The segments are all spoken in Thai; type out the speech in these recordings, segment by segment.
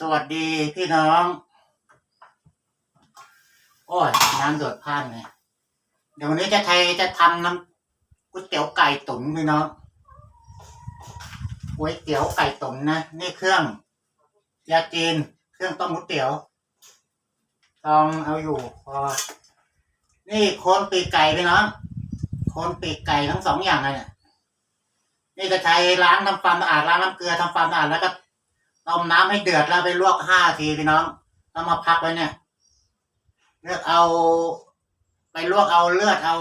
สวัสดีพี่น้อง โอ้ยน้ำเดือดพลานเลยเดี๋ยววันนี้จะไทยจะทำน้ำก๋วยเตี๋ยวไก่ตุ๋นพี่น้องก๋วยเตี๋ยวไก่ตุ๋นนะนี่เครื่องยาจีนเครื่องต้มก๋วยเตี๋ยวลองเอาอยู่พอนี่โคนปีกไก่พี่น้องโคนปีกไก่ทั้งสองอย่างเลยเนี่ยนี่จะใช้ล้างทำความสะอาดล้างน้ำเกลือทำความสะอาดแล้วก็ ต้มน้ำให้เดือดแล้วไปลวกห้าทีพี่น้องแล้วมาพักไว้เนี่ย เลือกเอา ไปลวกเอาเลือดเอา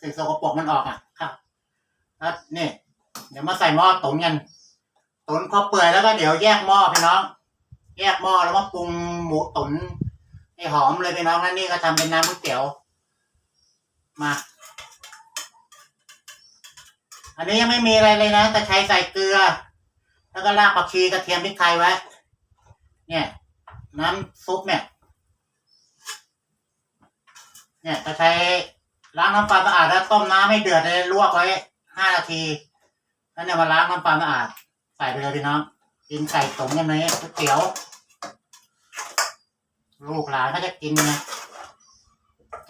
สิ่งสกปรกมันออกอะครับแล้วนี่เดี๋ยวมาใส่หม้อตุ๋นกันตุ๋นพอเปื่อยแล้วก็เดี๋ยวแยกหม้อพี่น้อง แยกหม้อแล้วมาปรุงหมูตุ๋นให้หอมเลยพี่น้องแล้วนี่ก็ทำเป็นน้ำก๋วยเตี๋ยว มา อันนี้ยังไม่มีอะไรเลยนะแต่ใช้ใส่เกลือ แล้วก็รากผักชีกระเทียมพริกไทยไว้ เนี่ย น้ำซุปเนี่ย เนี่ยจะใช้ล้างน้ำปลาสะอาดแล้วต้มน้ำให้เดือดเลยลวกไว้ห้านาที แล้วเนี่ยมาล้างน้ำปลาสะอาด ใส่ไปเลยพี่น้องกินไก่ตุ๋นกันไหมก๋วยเตี๋ยว ลูกหลานก็จะกินไง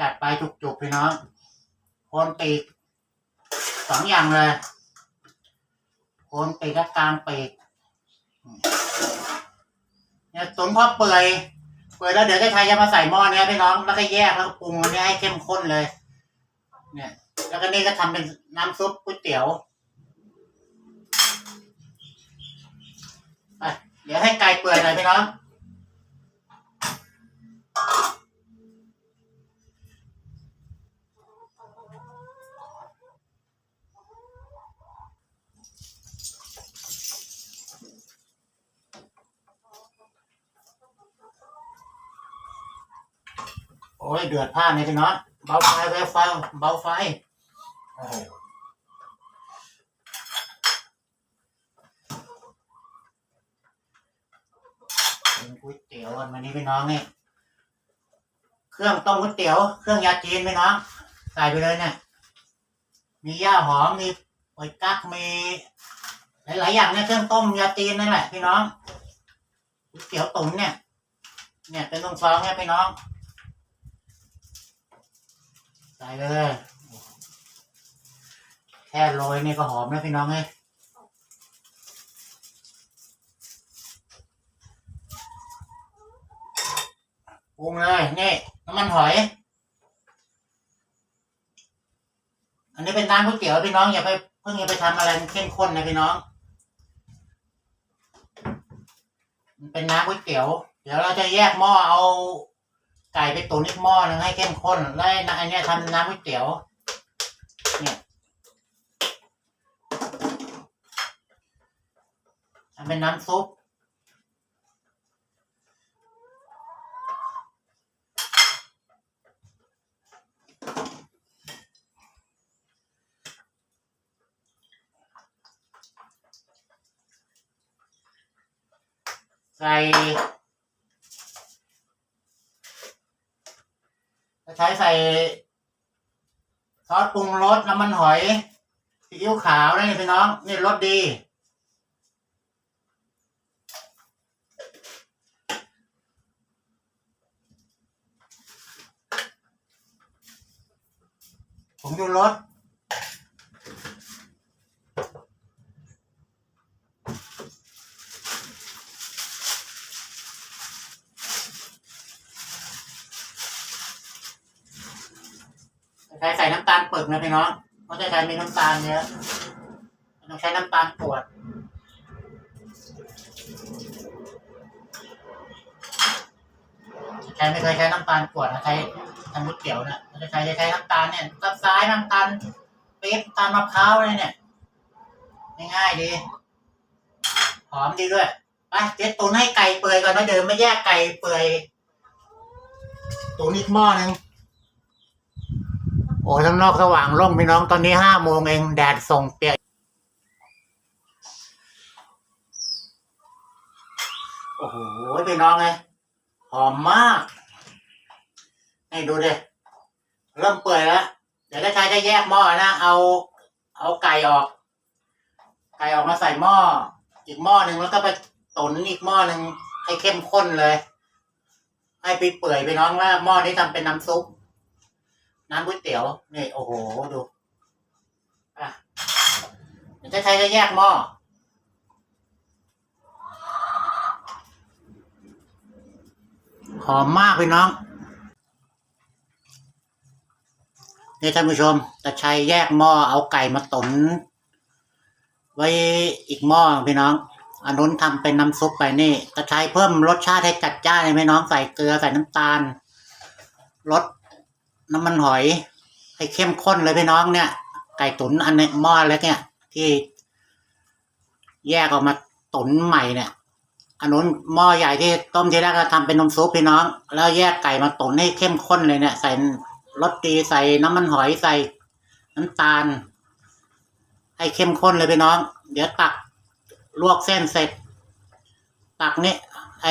จัดไปจุกๆพี่น้องคนปีสองอย่างเลย นปีกและกลางปีกเนี่ยตุ๋นพอเปื่อยเปื่อยแล้วเดี๋ยวจะใช้จะมาใส่หม้อเนี้ยพี่น้องแล้วก็แยกแล้วก็ปรุงอันนี้ให้เข้มข้นเลย เนี่ย แล้วก็นี่ก็ทำเป็นน้ำซุปก๋วยเตี๋ยวไปเดี๋ยวให้ไก่เปื่อยหน่อยพี่น้อง อ้ยเดือดพลาดเลยพี่น้องเบาไฟเบาไฟเบาไฟโอ้โหเป็นก๋วยเตี๋ยววันนี้พี่น้องนี่เครื่องต้มก๋วยเตี๋ยวเครื่องยาจีนพี่น้องใส่ไปเลยเนี่ยมีย่าหอมมีปอยกั๊กมีหลายๆอย่างเนี่ยเครื่องต้มยาจีนนั่นแหละพี่น้องก๋วยเตี๋ยวตุ๋นเนี่ย เนี่ยเป็นตรงซองเนี่ยพี่น้อง ใส่เลยแค่โรยนี่ก็หอมแล้วพี่น้องเอ้ปรุงเลยนี่น้ำมันหอย อันนี้เป็นน้ำก๋วยเตี๋ยวพี่น้องอย่าไปเพิ่งอย่าไปทำอะไรมันเข้มข้นนะพี่น้อง มันเป็นน้ำก๋วยเตี๋ยว เดี๋ยวเราจะแยกหม้อเอา ไก่ไปตุ๋นอีกหม้อหนึงให้เข้มข้นแล้วไอ้อันเนี้ยทำน้ำก๋วยเตี๋ยว เนี่ยทำเป็นน้ำซุป ใส่จะ ใช้ใส่ซอสปรุงรสน้ำมันหอยซีอิ๊วขาวนี่พี่น้อง นี่รสดี ผมดูรส ใช้ใส่น้ำตาลปึกนะพี่น้องเพราะจะใช้มีน้ำตาลเยอะต้องใช้น้ำตาลกรวดใครไม่เคยใช้น้ำตาลกรวดนะใช้ทำก๋วยเตี๋ยวนะจะใช้จะใช้น้ำตาลเนี่ยกับซ้ายน้ำตาลเปี๊บตาลมะพร้าวเลยเนี่ยง่ายๆดีหอมดีด้วยไปเจ๊ตุนให้ไก่เปื่อยก่อนนะเดี๋ยวไม่แยกไก่เปื่อยตุนอีกหม้อหนึ่ง โอ้ข้งนอกสว่างร่มพี่น้องตอนนี้ห้าโมงเองแดดส่งเปียกโอ้โหพี่น้องเลยหอมมากให้ดูเดิเริ่มเปื่อยแล้วเดี๋ยวถ้าใช้จะแยกหม้อนะ เอา เอาไก่ออก ไก่ออกมาใส่หม้ออีกหม้อหนึ่งแล้วก็ไปตุ๋นอีกหม้อหนึ่งให้เข้มข้นเลย ให้ไปเปื่อยไปน้องว่าหม้อนี้ทำเป็นน้ำซุป น้ำก๋วยเตี๋ยวนี่โอ้โหดูอะเดี๋ยจะใช้จะแยกหม้อหอมมากพี่น้องนี่ท่านผู้ชมตะชัยแยกหม้อเอาไก่มาตุ๋นไว้อีกหม้อพี่น้องอันนู้นทำเป็นน้ำซุปไปนี่ตะชัยเพิ่มรสชาติให้จัดจ้านเลยพี่น้องใส่เกลือใส่น้ำตาลรส น้ำมันหอยให้เข้มข้นเลยพี่น้องเนี่ย ไก่ตุ๋นอันนี้หม้อเล็กเนี่ย ที่แยกออกมาตุ๋นใหม่เนี่ยอันนู้นหม้อใหญ่ที่ต้มทีแรกก็ทำเป็นน้ำซุปพี่น้อง แล้วแยกไก่มาตุ๋นให้เข้มข้นเลยเนี่ย ใส่รสดีใส่น้ำมันหอยใส่น้ำตาล ให้เข้มข้นเลยพี่น้อง เดี๋ยวตักลวกเส้นเสร็จ ตักนี่ไอ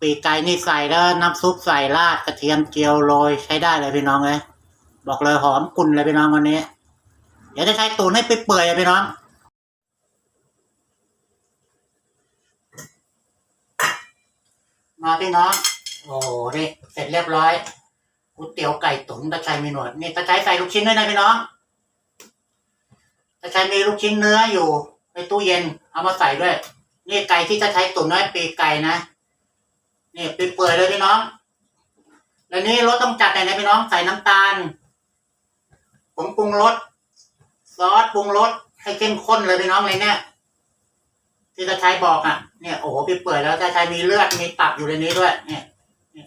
ปีกไก่นี่ใส่แล้วน้ำซุปใส่ราดกระเทียมเจียวโรยใช้ได้เลยพี่น้องเลยบอกเลยหอมกุนเลยพี่น้องวันนี้ เดี๋ยวจะใช้ตุ๋นให้ไปเปื่อยๆพี่น้องมาพี่น้อง โอ้โหนี่เสร็จเรียบร้อยก๋วยเตี๋ยวไก่ตุ๋นตะชัยมีหนวดนี่ตะชัยใส่ลูกชิ้นด้วยนะพี่น้องตะชัยมีลูกชิ้นเนื้ออยู่ในตู้เย็น เอามาใส่ด้วย นี่ไก่ที่ตะชัยตุ๋นไว้ปีกไก่นะ นี่ปีเปื่อยเลยพี่น้อง แล้วนี่รสต้องจัดหน่อยนะพี่น้องใส่น้ำตาลผงปรุงรสซอสปรุงรสให้เข้มข้นเลยพี่น้องเลยเนี่ย ที่ตาชัยบอกอะเนี่ยโอ้โหเปื่อยแล้วตาชัยมีเลือดมีตับอยู่ในนี้ด้วย เนี่ย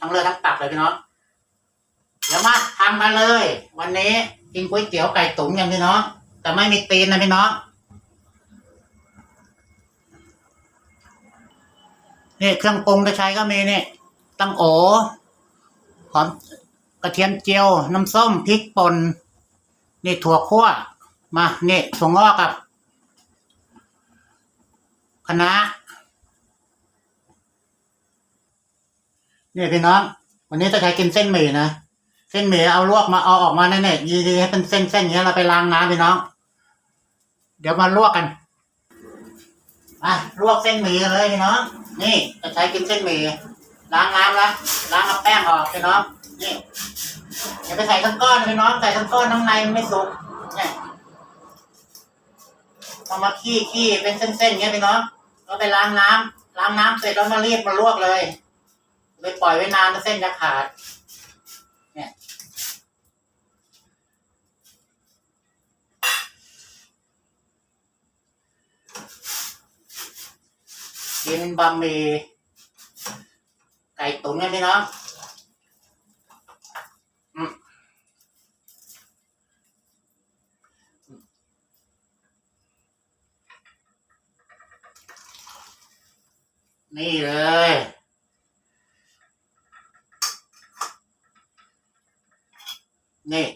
ทั้งเลือดทั้งตับเลยพี่น้องเดี๋ยวมาทำกันเลย วันนี้กินก๋วยเตี๋ยวไก่ตุ๋นกันพี่น้องแต่ไม่มีตีนนะพี่น้อง นี่เครื่องปรุงตาชัยก็มีนี่ตั้งโอหอมกระเทียมเจียว น้ำส้มพริกป่นนี่ถั่วคั่ว มานี่ถั่วงอกกับคณะนี่พี่น้อง วันนี้จะใช้กินเส้นหมี่นะเส้นหมี่เอาลวกมาเอาออกมาแน่ๆยีๆให้เป็นเส้นๆอย่างเงี้ยเราไปล้างน้ำพี่น้อง เดี๋ยวมาลวกกันอะลวกเส้นหมี่เลยพี่น้อง นี่จะใช้กินเส้นหมี่ล้างน้ำละล้างเอาแป้งออกพี่น้องนี่อย่าไปใส่ทั้งก้อนพี่น้องใส่ทั้งก้อนทั้งในไม่สุกเนี่ยเอามาขี้ขี้เป็นเส้นๆเงี้ยพี่น้องเราไปล้างน้ำล้างน้ำเสร็จแล้วมารีบมาลวกเลยไปปล่อยไว้นานแล้วเส้นจะขาด กินบะหมี่ไก่ตุ๋นกันพี่น้องนี่เลย นี่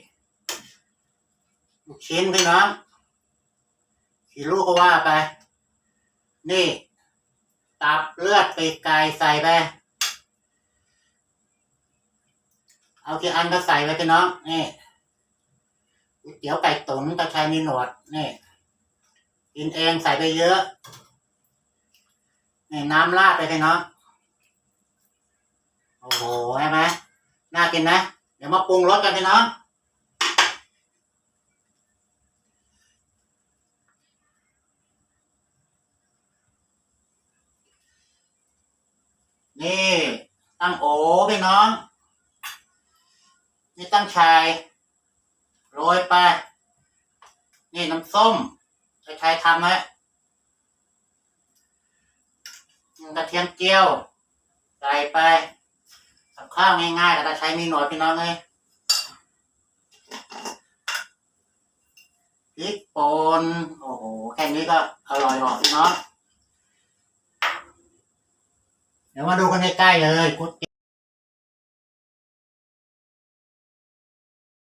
ลูกชิ้นพี่น้องกี่ลูกก็ว่าไป นี่ ตับเลือดปีกไก่ใส่ไป เอากี่อันก็ใส่ไปพี่น้องนี่ก๋วยเตี๋ยวไก่ตุ๋นตะชายมีหนวดนี่กินเองใส่ไปเยอะนี่น้ำราดไปพี่น้องโอ้โหใช่ไหมน่ากินนะ เดี๋ยวมาปรุงรสกันพี่น้อง นี่ตั้งโอพี่น้อง นี่ตั้งชาย โรยไป นี่น้ำส้มชายชายทำไว้กระเทียมเจียวใส่ไปกับข้าวง่ายๆแต่ถ้าใช้มีหน่อยพี่น้องเลยพริกป่นโอ้โห แค่นี้ก็อร่อยหรอพี่น้อง เดี๋ยวมาดูกันใกล้ๆเลยก๋วยเตี๋ยว